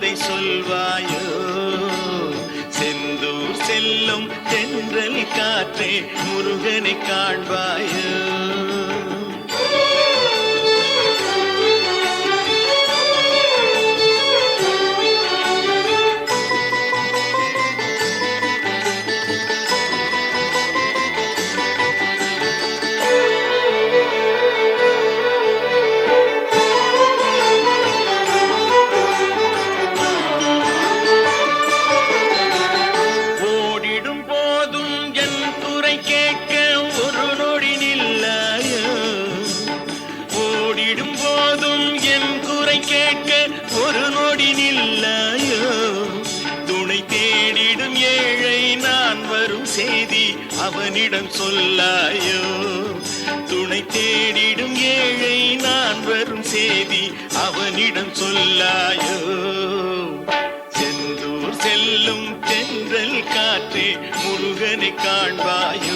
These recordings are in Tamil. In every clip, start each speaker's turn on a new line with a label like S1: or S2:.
S1: கதை சொல்வாயோ? செந்தூர் செல்லும் தென்றல் காற்றே முருகனை காண்பாயோ? அவனிடம் சொல்லாயோ? துணை தேடிடும் ஏழை நான் வரும் செய்தி அவனிடம் சொல்லாயோ? செந்தூர் செல்லும் தென்றல் காற்றே முருகனை காண்பாயோ?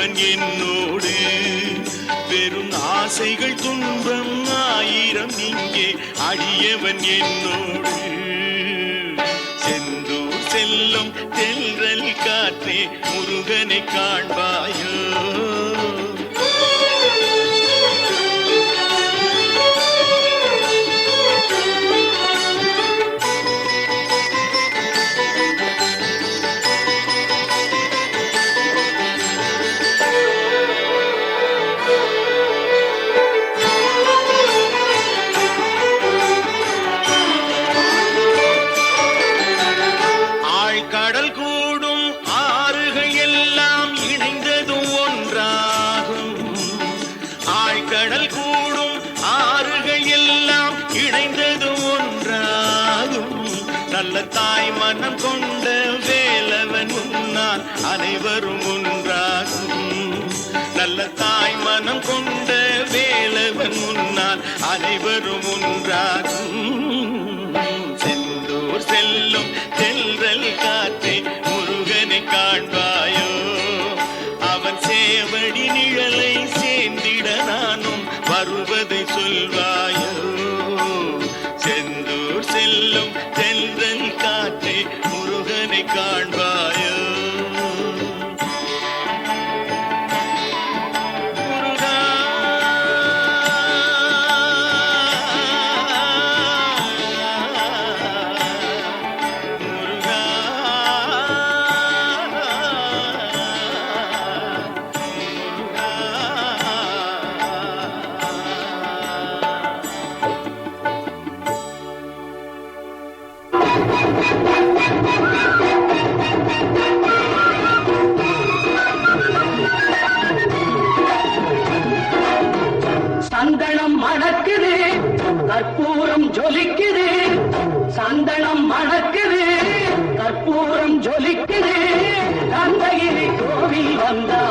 S1: அடியவன் என்னோடு. வெறும் ஆசைகள் துன்பம் ஆயிரம் இங்கே அடியவன் என்னோடு. செந்தூர் செல்லும் தென்றல் காற்றே முருகனை காண்பாயோ. கடல் கூடும் ஆறுகள் எல்லாம் இணைந்தது ஒன்றாகும். நல்ல தாய் மனம் கொண்ட வேலவன் முன்னால் அனைவரும் ஒன்றாகும். நல்ல தாய் மனம் கொண்ட வேலவன் முன்னால் அனைவரும் ஒன்றாகும்.
S2: கற்பூரம் ஜொலிக்குது. சந்தனம் மணக்குது. கற்பூரம் ஜொலிக்குது. தந்தையிலே கோவில் வந்தால்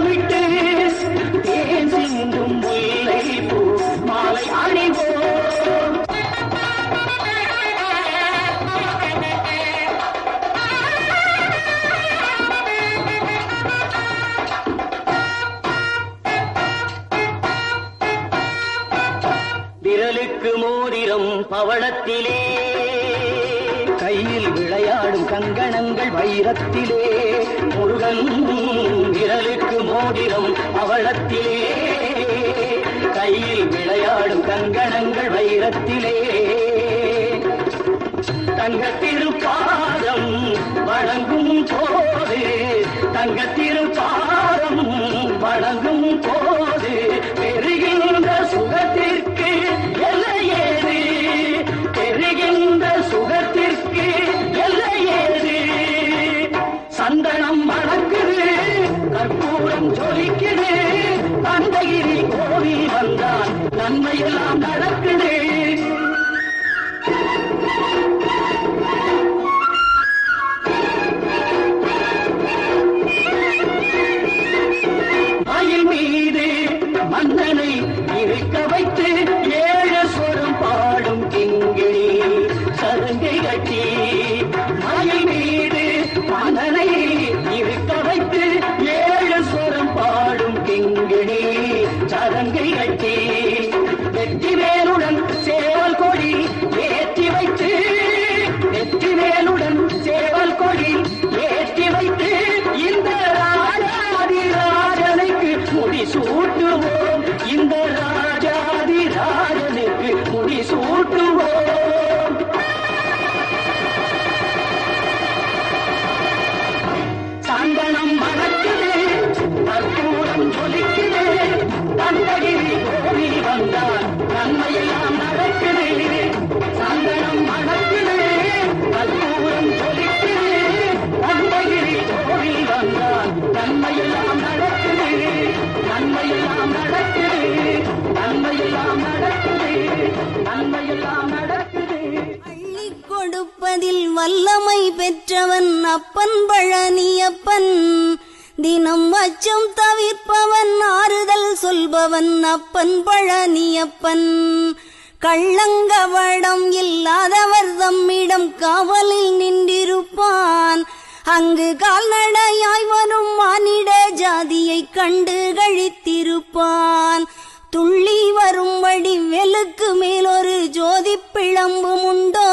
S2: கவசமிட்டு தேன் சிந்தும் முல்லை பூ மாலை அணிவோ விரலுக்கு மோதிரம் பவளத்திலே. கையில் விளையாடும் கங்கணங்கள் வைரத்திலே. முருகன் மோதிரம் அவளத்திலே கையில் விளையாடும் கங்கணங்கள் வைரத்திலே. தங்க வழங்கும் வணங்கும் போது தங்க திருப்பாதம் போது. ராஜனுக்கு இந்த ராஜாதி ராஜனுக்கு முடி நன்மையெல்லாம்
S3: கொடுப்பதில் வல்லமை பெற்றவன் அப்பன் பழனியப்பன். தினம் அச்சம் தவிர்ப்பவன் ஆறுதல் சொல்பவன் அப்பன் பழனியப்பன். கள்ளங்கவடம் இல்லாதவர் தம்மிடம் காவலில் நின்றிருப்பான். அங்கு கால்நடையாய் வரும் மானிட ஜாதியை கண்டு கழித்திருப்பான். துள்ளி வரும்படி வெலுக்கு மேலொரு ஜோதி பிளம்பும் உண்டோ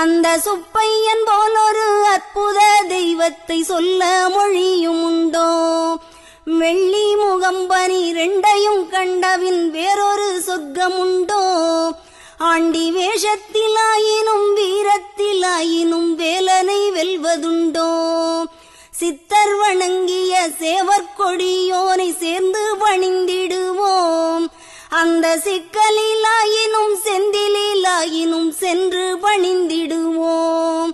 S3: அந்த சுப்பையன் போல் ஒரு அற்புத தெய்வத்தை சொல்ல மொழியும் உண்டோ வெள்ளி முகம்பனி ரெண்டையும் கண்டவின் வேறொரு சொர்க்கம் உண்டோ ஆண்டி வேஷத்திலாயினும் வீரத்திலாயினும் வேலனை வெல்வதுண்டோ சித்தர் வணங்கிய சேவற்கொடியோனை சேர்ந்து பணிந்திடுவோம் அந்த சிக்கலிலாயினும் செந்திலாயினும் சென்று பணிந்திடுவோம்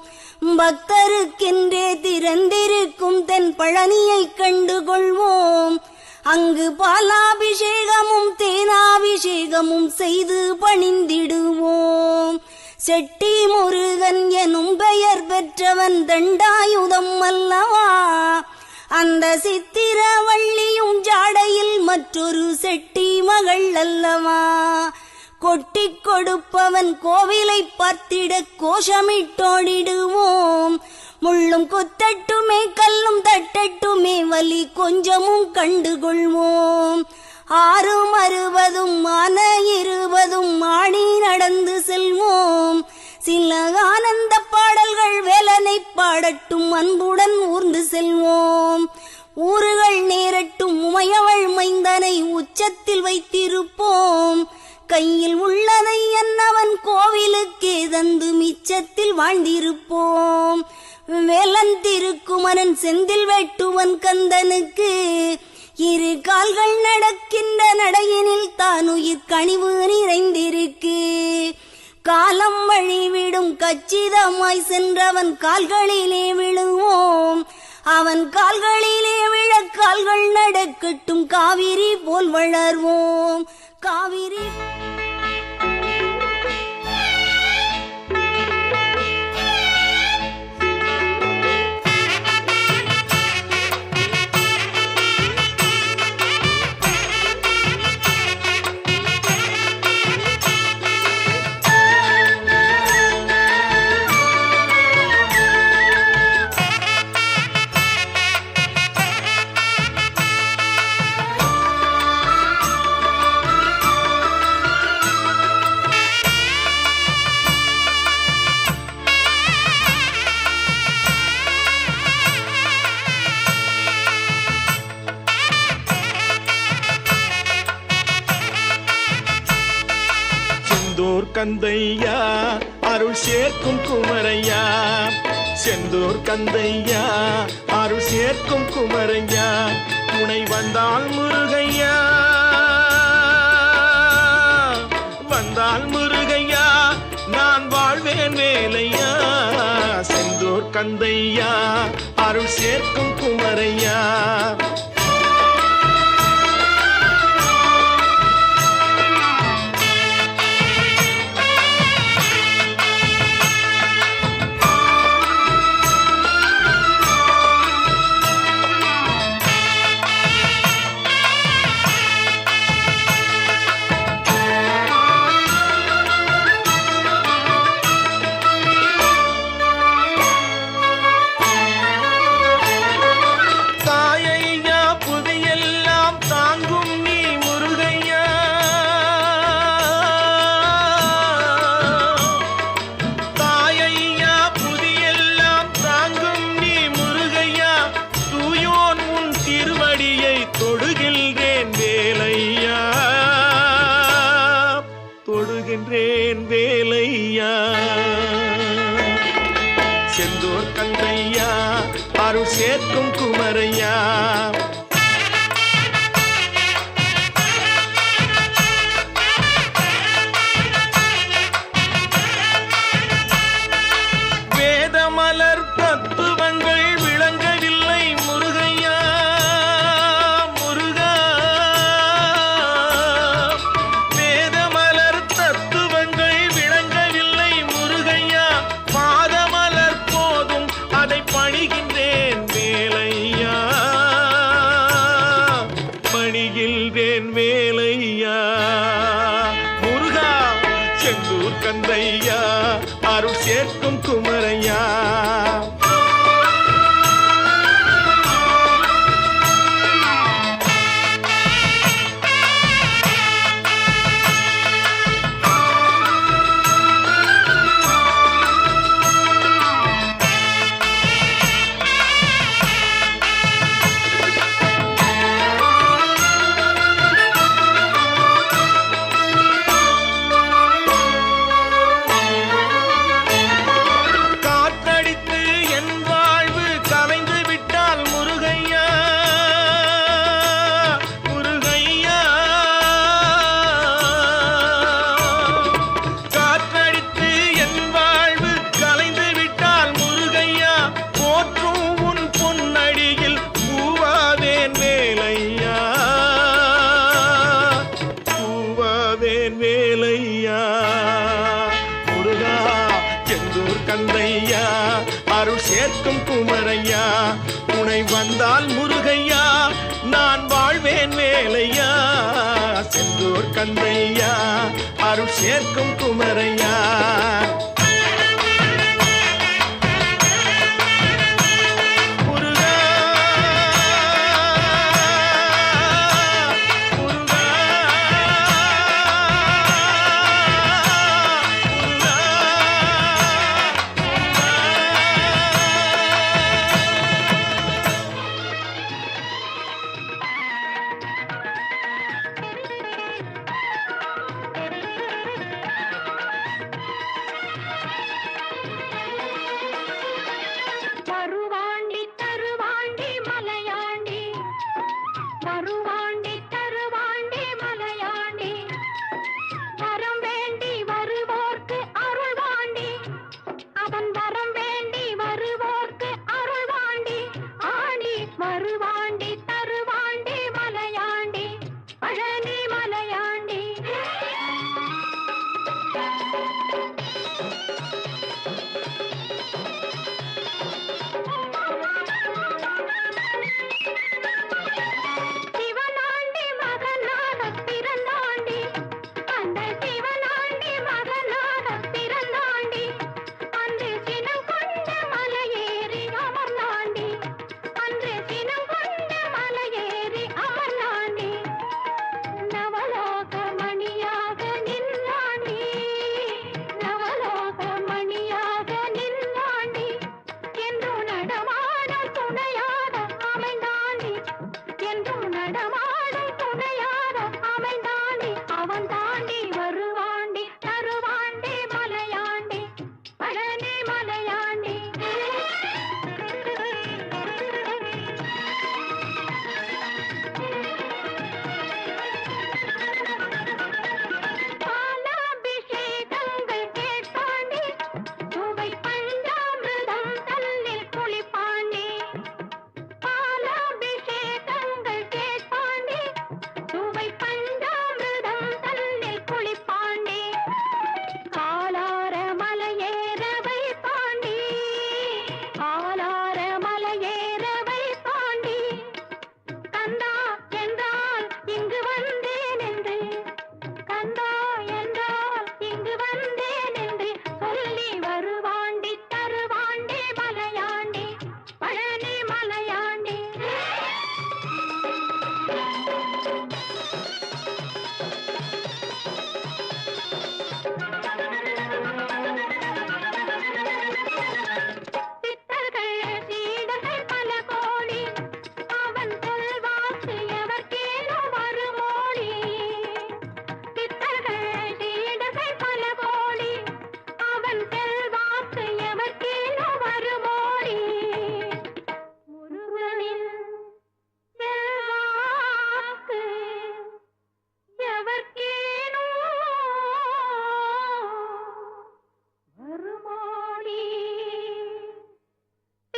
S3: பக்தருக்கென்றே திறந்திருக்கும் தென் பழனியை கண்டுகொள்வோம். அங்கு பாலாபிஷேகமும் தேனாபிஷேகமும் செய்து பணிந்திடுவோம் செட்டி முருகன் எனும் பெயர் பெற்றவன் தண்டாயுதம் அல்லவா? அந்த சித்திரவள்ளியும் ஜாடையில் மற்றொரு செட்டி மகள் அல்லவா? கொட்டி கொடுப்பவன் கோவிலை பார்த்திட கோஷமிட்டோடிடுவோம். முள்ளும் குத்தட்டுமே கல்லும் தட்டட்டுமே வலி கொஞ்சமும் கண்டுகொள்வோம். ஆறும் அறுபதும் மன இருபதும் ஆடி நடந்து செல்வோம். சில ஆனந்த பாடல்கள் வேலனை பாடட்டும் அன்புடன் ஊர்ந்து செல்வோம். ஊறுகள் நேரட்டும் உமையவள் மைந்தனை உச்சத்தில் வைத்திருப்போம். கையில் உள்ளதை என்னவன் கோவிலுக்கே தந்து மிச்சத்தில் வாழ்ந்திருப்போம். வேலன் திருக்குமரன் செந்தில் வெட்டுவன் கந்தனுக்கு இரு கால்கள் நடக்கின்ற நடையினில் தான் உயிர் கனிவு நிறைந்திருக்கு. காலம் வழிவிடும் கச்சிதமாய் சென்றவன் கால்களிலே விழுவோம். அவன் கால்களிலே விழ கால்கள் நடக்கட்டும் காவிரி போல் வளர்வோம். காவிரி
S4: கந்தையா அருள் சேர்க்கும் குமரையா. செந்தூர் கந்தையா அருள் சேர்க்கும் குமரையா. துணை வந்தால் முருகையா. வந்தால் முருகையா நான் வாழ்வேன் வேலையா செந்தூர் கந்தையா அருள் சேர்க்கும் குமரையா. வந்தால் முருகையா நான் வாழ்வேன் வேலையா? செந்தூர் கந்தையா அருள் சேர்க்கும் குமரையா?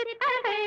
S5: சிரித்ததை